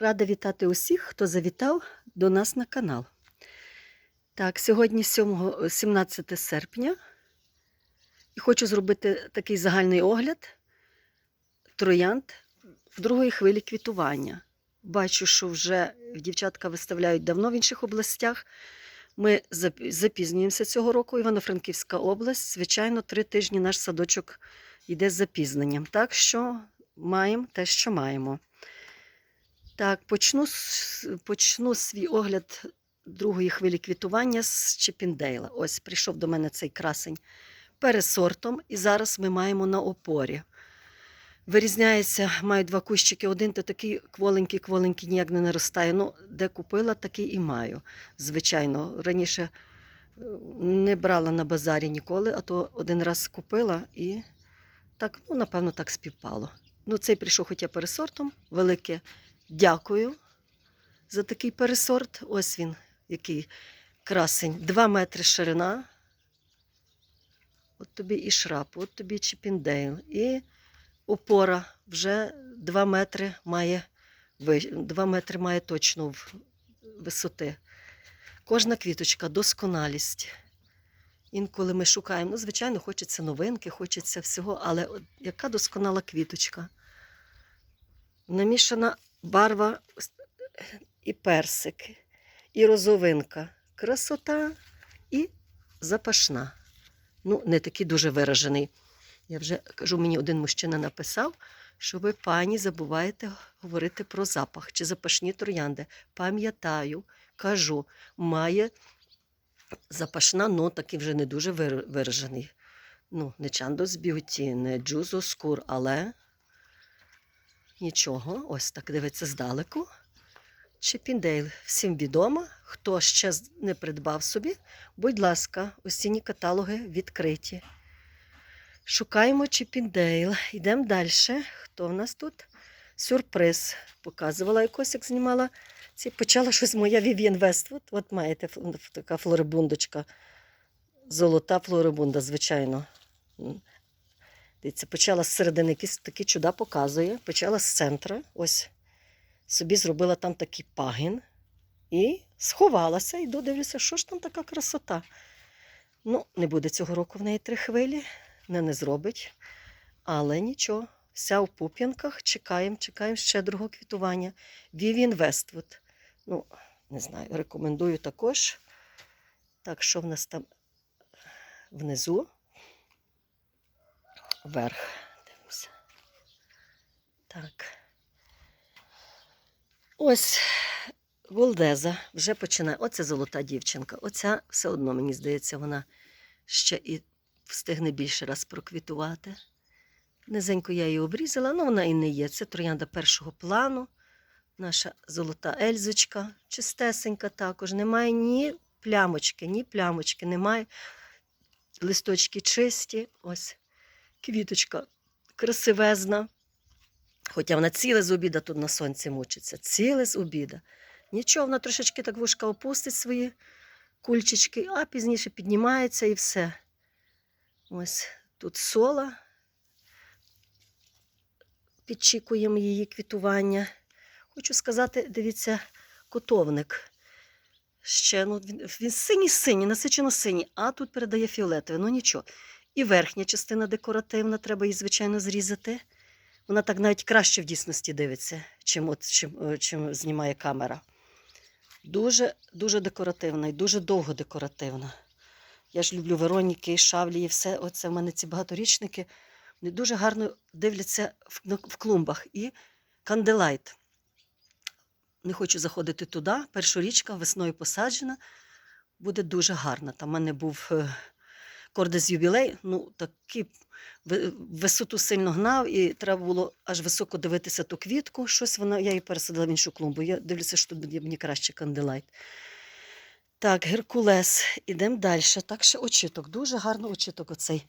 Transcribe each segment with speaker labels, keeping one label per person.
Speaker 1: Рада вітати усіх, хто завітав до нас на канал. Так, сьогодні 7, 17 серпня. І хочу зробити такий загальний огляд троянд в другої хвилі квітування. Бачу, що вже дівчатка виставляють давно в інших областях. Ми запізнюємося цього року. Івано-Франківська область. Звичайно, три тижні наш садочок йде з запізненням. Так що маємо те, що маємо. Так, почну, почну свій огляд другої хвилі квітування з Чіпіндейла. Ось прийшов до мене цей красень пересортом, і зараз ми маємо на опорі. Вирізняється, маю два кущики. Один то такий кволенький, кволенький, ніяк не наростає. Ну, де купила, такий і маю. Звичайно, раніше е, не брала на базарі ніколи, а то один раз купила і так, ну, напевно, так співпало. Ну, цей прийшов хоча пересортом. Велике дякую за такий пересорт. Ось він, який красень. Два метри ширина. От тобі і шрап, от тобі чіпіндейл. І опора вже 2 метри має, ви- 2 метри має точно висоти. Кожна квіточка досконалість. Інколи ми шукаємо, ну, звичайно, хочеться новинки, хочеться всього, але от яка досконала квіточка. Намішана барва і персик, і розовинка. Красота і запашна. Ну, не такий дуже виражений. Я вже кажу, мені один мужчина написав, що ви, пані, забуваєте говорити про запах чи запашні троянди. Пам'ятаю, кажу, має запашна, ну такий вже не дуже виражений. Ну, не Чандос Б'юті, не Джузо Скур, але нічого, ось так дивиться здалеку. Чіпіндейл всім відомо. Хто ще не придбав собі, будь ласка, осінні каталоги відкриті. Шукаємо Чіпіндейл. Йдемо далі. Хто в нас тут? Сюрприз. Показувала якось, як знімала. Ці почала щось моя Вів'єн Вествуд. От маєте така флорибундочка. Золота флорибунда, звичайно. Дивіться, почала з середини якісь такі чуда показує. Почала з центра. Ось собі зробила там такий пагін. І сховалася, йду, дивлюся, що ж там така красота. Ну, не буде цього року в неї три хвилі, не, не зробить. Але нічого, вся в пуп'янках, чекаємо, чекаємо щедрого квітування. Vivian Westwood. Ну, не знаю, рекомендую також. Так, що в нас там внизу? Вверх. Дивимося. Так. Ось Голдеза вже починає. Оце золота дівчинка. Оця все одно, мені здається, вона ще і встигне більше раз проквітувати. Низенько я її обрізала, але вона і не є. Це троянда першого плану. Наша золота ельзочка, чистесенька також. Немає ні плямочки, ні плямочки, немає. Листочки чисті. Ось квіточка красивезна. Хоча вона ціле з обіда тут на сонці мучиться, ціле з обіда. Нічого, вона трошечки так вушка опустить свої кульчички, а пізніше піднімається і все. Ось тут сола. Підчікуємо її квітування. Хочу сказати, дивіться, котовник. Ще ну, він, синій-синій, насичено синій, а тут передає фіолетове. Ну нічого. І верхня частина декоративна, треба її, звичайно, зрізати. Вона так навіть краще в дійсності дивиться, чим, от, чим, е, чим знімає камера. Дуже, дуже декоративна і дуже довго декоративна. Я ж люблю Вероніки, Шавлі і все. Оце в мене ці багаторічники. Вони дуже гарно дивляться в, в клумбах. І канделайт. Не хочу заходити туди. Першорічка весною посаджена. Буде дуже гарна. Там в мене був е, кордес юбілей. Ну, такий висоту сильно гнав, і треба було аж високо дивитися ту квітку. Щось вона, я її пересадила в іншу клумбу. Я дивлюся, що тут мені краще канделайт. Так, Геркулес. Ідемо далі. Так, ще очіток. Дуже гарно очіток оцей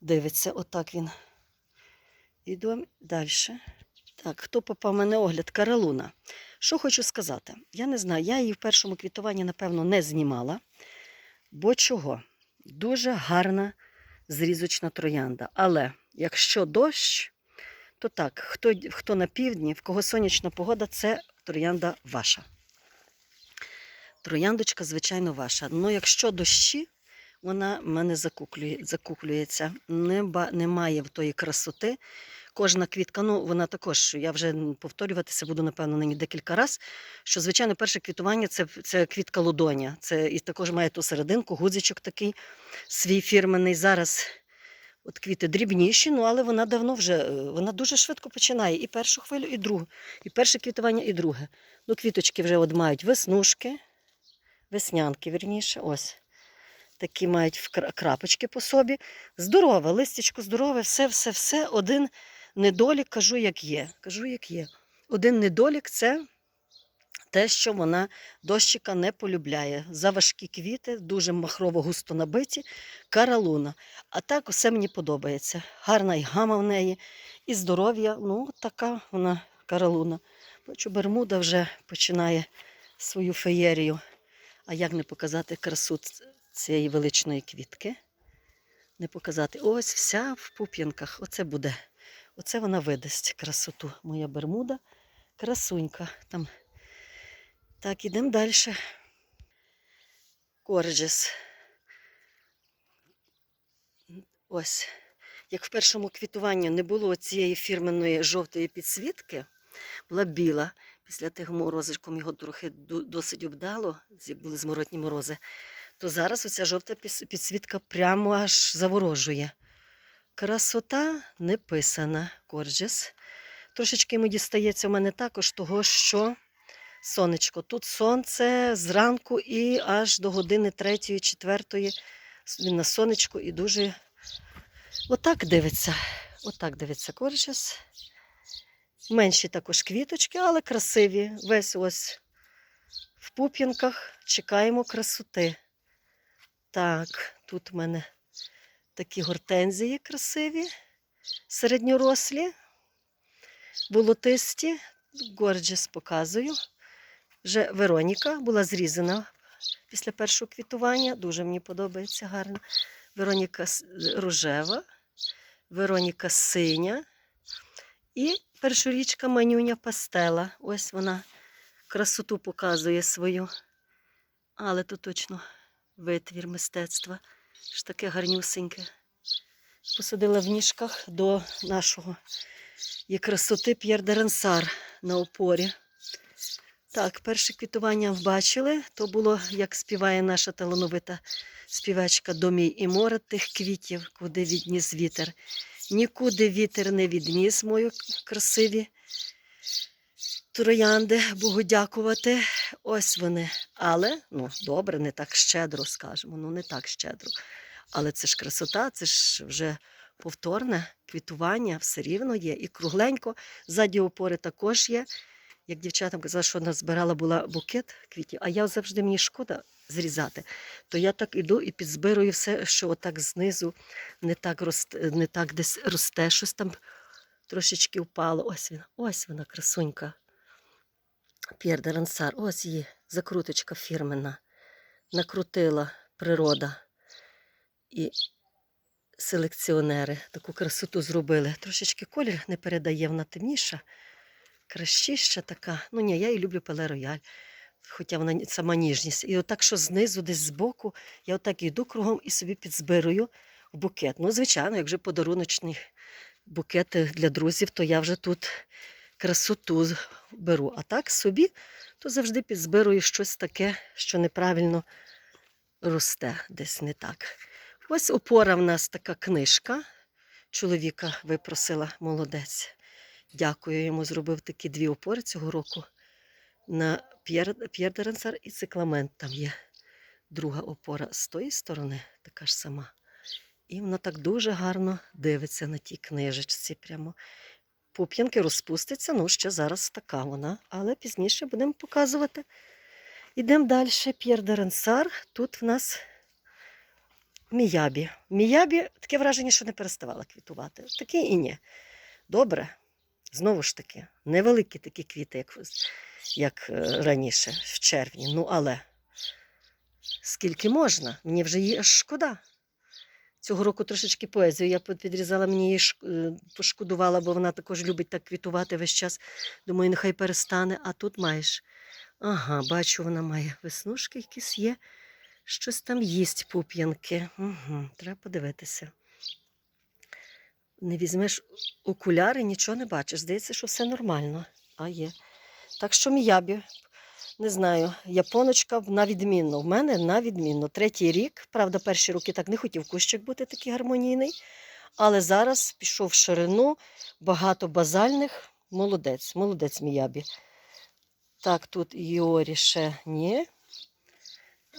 Speaker 1: дивиться. Отак він. Ідемо далі. Так, хто попав мене огляд? Каралуна. Що хочу сказати? Я не знаю, я її в першому квітуванні, напевно, не знімала. Бо чого? Дуже гарна зрізочна троянда. Але якщо дощ, то так, хто, хто на півдні, в кого сонячна погода, це троянда ваша. Трояндочка, звичайно, ваша. Ну, якщо дощі, вона в мене закуклює, закуклюється. Неба, немає в тої красоти. Кожна квітка, ну вона також, я вже повторюватися буду, напевно, нині декілька разів, що, звичайно, перше квітування це, це квітка лудоня. Це і також має ту серединку, гудзичок такий свій фірменний. Зараз от квіти дрібніші, ну але вона давно вже, е, вона дуже швидко починає. І першу хвилю, і другу. І перше квітування, і друге. Ну, квіточки вже от мають веснушки, веснянки, вірніше, ось. Такі мають крапочки по собі. Здорове, листячко здорове, все, все, все. Один недолік, кажу, як є. Кажу, як є. Один недолік це те, що вона дощика не полюбляє. Заважкі квіти, дуже махрово густо набиті, каралуна. А так усе мені подобається. Гарна і гама в неї, і здоров'я. Ну, така вона каралуна. Бачу, Бермуда вже починає свою феєрію. А як не показати красу цієї величної квітки? Не показати. Ось вся в пуп'янках. Оце буде. Оце вона видасть красоту. Моя бермуда. Красунька. Там. Так, ідемо далі. Корджес. Ось. Як в першому квітуванні не було цієї фірменної жовтої підсвітки, була біла. Після тих морозиком його трохи досить обдало, були зморотні морози, то зараз оця жовта підсвітка прямо аж заворожує. Красота не писана, Корджес. Трошечки йому дістається у мене також того, що сонечко. Тут сонце зранку і аж до години третьої, четвертої. Він на сонечку і дуже отак дивиться. Отак дивиться Корджес. Менші також квіточки, але красиві. Весь ось в пуп'янках чекаємо красоти. Так, тут в мене такі гортензії красиві, середньорослі, болотисті. Горджес показую. Вже Вероніка була зрізана після першого квітування. Дуже мені подобається гарно. Вероніка рожева, Вероніка синя. І першорічка манюня пастела. Ось вона красоту показує свою. Але то точно витвір мистецтва. Ж таке гарнюсеньке. Посадила в ніжках до нашого є красоти П'єр Дерансар на опорі. Так, перше квітування бачили. То було, як співає наша талановита співачка до мій і море тих квітів, куди відніс вітер. Нікуди вітер не відніс мою красиві троянди, Богу дякувати. Ось вони. Але, ну, добре, не так щедро, скажемо, ну не так щедро. Але це ж красота, це ж вже повторне квітування, все рівно є. І кругленько, ззаді опори також є. Як дівчатам казала, що назбирала була букет квітів, а я завжди мені шкода зрізати, то я так іду і підзбирую все, що отак знизу не так, росте, не так десь росте, щось там трошечки впало. Ось він, ось вона, красунька. П'єр де ось її закруточка фірменна. Накрутила природа. І селекціонери таку красоту зробили. Трошечки колір не передає, вона темніша, кращіша така. Ну ні, я її люблю пеле рояль, хоча вона сама ніжність. І отак, що знизу, десь збоку, я отак йду кругом і собі підзбирую в букет. Ну, звичайно, як вже подаруночні букети для друзів, то я вже тут красоту беру. А так собі, то завжди підзбирую щось таке, що неправильно росте, десь не так. Ось опора в нас така книжка. Чоловіка випросила молодець. Дякую йому, зробив такі дві опори цього року. На П'єр і цикламент там є. Друга опора з тої сторони, така ж сама. І вона так дуже гарно дивиться на тій книжечці. Прямо. Пуп'янки розпуститься, ну ще зараз така вона, але пізніше будемо показувати. Ідемо далі. П'єр де Рансар. Тут в нас Міябі. Міябі таке враження, що не переставала квітувати. Таке і ні. Добре. Знову ж таки, невеликі такі квіти, як, як е, раніше, в червні. Ну, але скільки можна? Мені вже її аж шкода. Цього року трошечки поезію. Я підрізала, мені її е, пошкодувала, бо вона також любить так квітувати весь час. Думаю, нехай перестане, а тут маєш. Ага, бачу, вона має веснушки якісь є. Щось там їсть пуп'янки. Угу, треба подивитися. Не візьмеш окуляри, нічого не бачиш. Здається, що все нормально. А є. Так що міябі, не знаю, японочка на відмінно. В мене на відмінно. Третій рік. Правда, перші роки так не хотів кущик бути такий гармонійний. Але зараз пішов в ширину, багато базальних. Молодець, молодець міябі. Так, тут Йорі ще ні.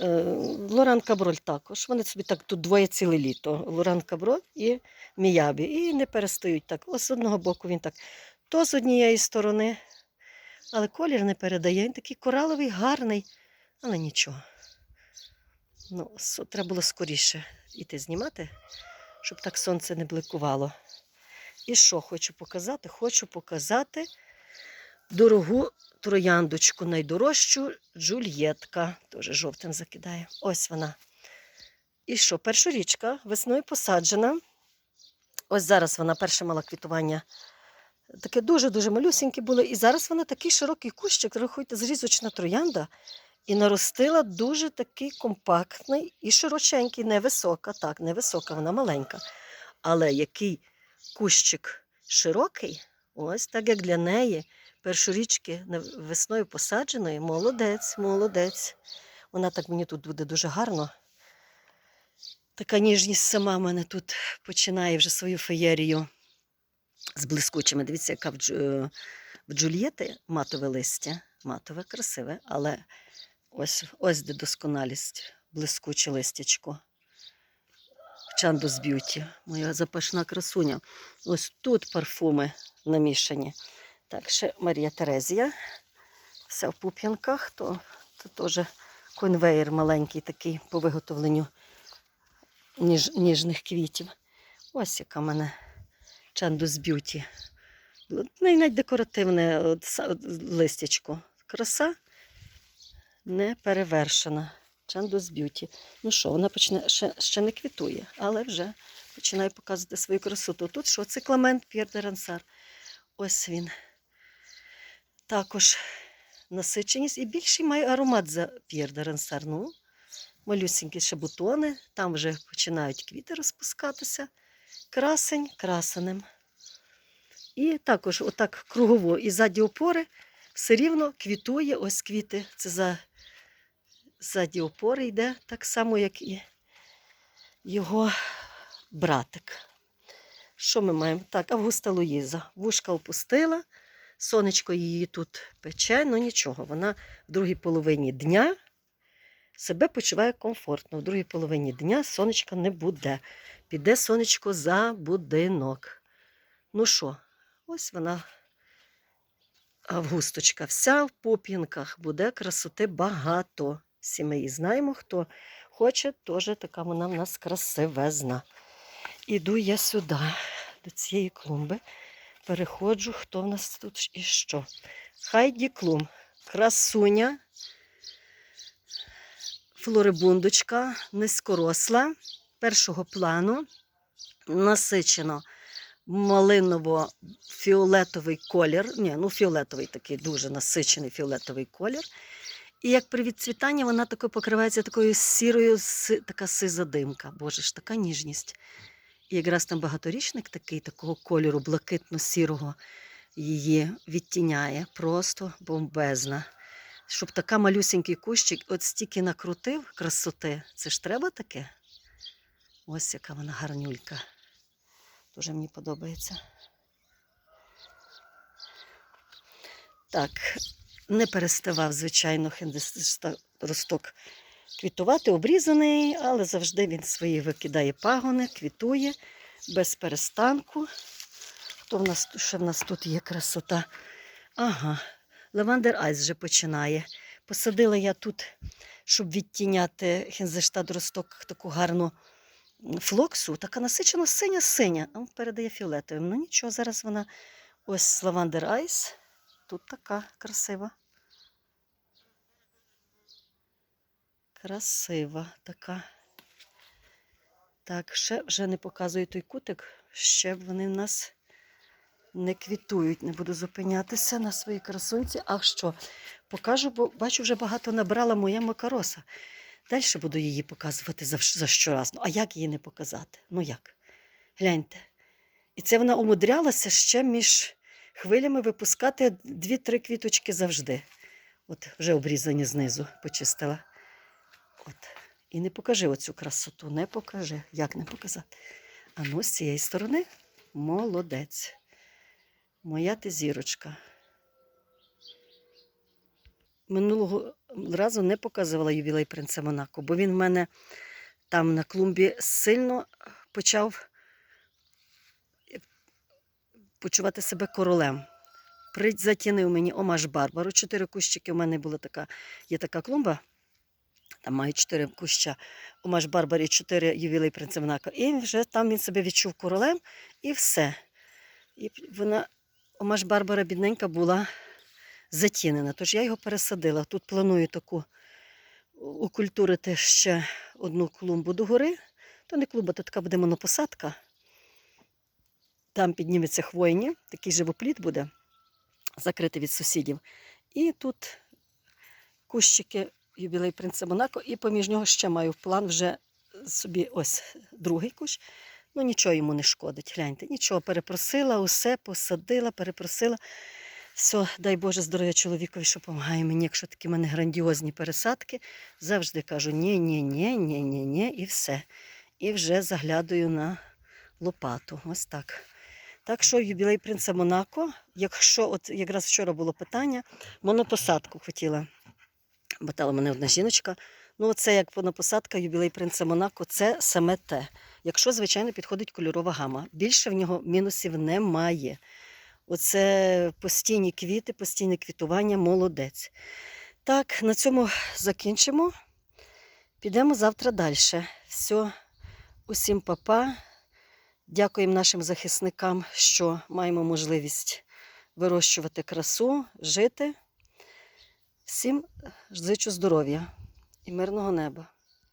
Speaker 1: Е, Лоран Каброль також. Вони собі так тут двоє ціле літо. Лоран Каброль і Міябі. І не перестають так. Ось з одного боку він так. То з однієї сторони. Але колір не передає. Він такий кораловий, гарний, але нічого. Ну, треба було скоріше йти знімати, щоб так сонце не бликувало. І що хочу показати? Хочу показати дорогу трояндочку, найдорожчу Джульєтка. Теж жовтим закидає. Ось вона. І що, першорічка весною посаджена. Ось зараз вона перше мала квітування. Таке дуже-дуже малюсіньке було. І зараз вона такий широкий кущик, рахуйте, зрізочна троянда. І наростила дуже такий компактний і широченький, невисока. Так, невисока, вона маленька. Але який кущик широкий, ось так як для неї, першорічки весною посадженої, молодець, молодець. Вона так мені тут буде дуже гарно. Така ніжність сама мене тут починає вже свою феєрію з блискучими. Дивіться, яка в, Джу- е, в Джульєти матове листя. Матове, красиве, але ось, ось де досконалість, блискуче листячко. Чандус Б'юті, моя запашна красуня. Ось тут парфуми намішані. Так, ще Марія Терезія. Вся в пуп'янках, то теж конвейер маленький такий по виготовленню ніж, ніжних квітів. Ось яка в мене Чандус Б'юті. Навіть декоративне от, листячко. Краса не перевершена. Чандус Б'юті. Ну що, вона почне, ще, ще не квітує, але вже починає показувати свою красоту. Тут що? Цикламент П'єр де Рансар. Ось він. Також насиченість і більший має аромат за П'єр де Рансар. Ну, малюсенькі ще бутони, там вже починають квіти розпускатися. Красень красенем. І також отак кругово і ззаді опори все рівно квітує ось квіти. Це за ззаді опори йде так само, як і його братик. Що ми маємо? Так, Августа Луїза. Вушка опустила, сонечко її тут пече, ну нічого, вона в другій половині дня себе почуває комфортно. В другій половині дня сонечка не буде. Піде сонечко за будинок. Ну що, ось вона, Августочка, вся в попінках, буде красоти багато. Всі ми її знаємо, хто хоче, теж така вона в нас красивезна. Іду я сюди, до цієї клумби. Переходжу, хто в нас тут і що. Хайді Клум, красуня, флорибундочка, низькоросла, першого плану, насичено малиново-фіолетовий колір. Ні, ну фіолетовий такий дуже насичений фіолетовий колір. І як при відцвітанні вона тако покривається такою сірою, така сиза димка. Боже ж, така ніжність. І якраз там багаторічник такий, такого кольору, блакитно-сірого, її відтіняє. Просто бомбезна. Щоб така малюсенький кущик от стільки накрутив красоти. Це ж треба таке? Ось яка вона гарнюлька. Дуже мені подобається. Так, не переставав, звичайно, росток квітувати, обрізаний, але завжди він свої викидає пагони, квітує без перестанку. Хто в нас, ще в нас тут є красота? Ага, лавандер Айс вже починає. Посадила я тут, щоб відтіняти хінзештад росток таку гарну флоксу, така насичено синя-синя, а передає фіолетовим. Ну нічого, зараз вона ось лавандер Айс. Тут така красива. Красива така. Так, ще вже не показую той кутик, ще вони в нас не квітують. Не буду зупинятися на своїй красунці. А що? Покажу, бо бачу, вже багато набрала моя макароса. Далі буду її показувати за, за щораз. А як її не показати? Ну як? Гляньте. І це вона умудрялася ще між хвилями випускати дві-три квіточки завжди. От вже обрізані знизу почистила. От. І не покажи оцю красоту, не покажи. Як не показати? А ну, з цієї сторони молодець. Моя ти зірочка. Минулого разу не показувала ювілей принца Монако, бо він в мене там на клумбі сильно почав почувати себе королем. Затінив мені омаш Барбару. Чотири кущики. У мене була така, є така клумба. Там маю чотири куща омаш Барбарі, чотири ювілей принца Монако. І вже там він себе відчув королем і все. І вона, омаш Барбара бідненька була затінена. Тож я його пересадила. Тут планую таку укультурити ще одну клумбу догори. То не клумба, то така буде монопосадка. Там підніметься хвойні, такий живопліт буде, закритий від сусідів. І тут кущики ювілей принца Монако, і поміж нього ще маю в план вже собі ось другий кущ. Ну нічого йому не шкодить. Гляньте, нічого перепросила, усе посадила, перепросила. Все, дай Боже здоров'я чоловікові, що допомагає мені, якщо такі в мене грандіозні пересадки. Завжди кажу ні, ні, ні, ні, ні, ні, і все. І вже заглядаю на лопату. Ось так. Так що юбілей принца Монако, якщо от якраз вчора було питання, монопосадку хотіла. Питала мене одна жіночка. Ну, це як монопосадка, юбілей принца Монако, це саме те. Якщо, звичайно, підходить кольорова гама. Більше в нього мінусів немає. Оце постійні квіти, постійне квітування, молодець. Так, на цьому закінчимо. Підемо завтра далі. Все, усім папа. Дякуємо нашим захисникам, що маємо можливість вирощувати красу, жити. Всім зичу здоров'я і мирного неба.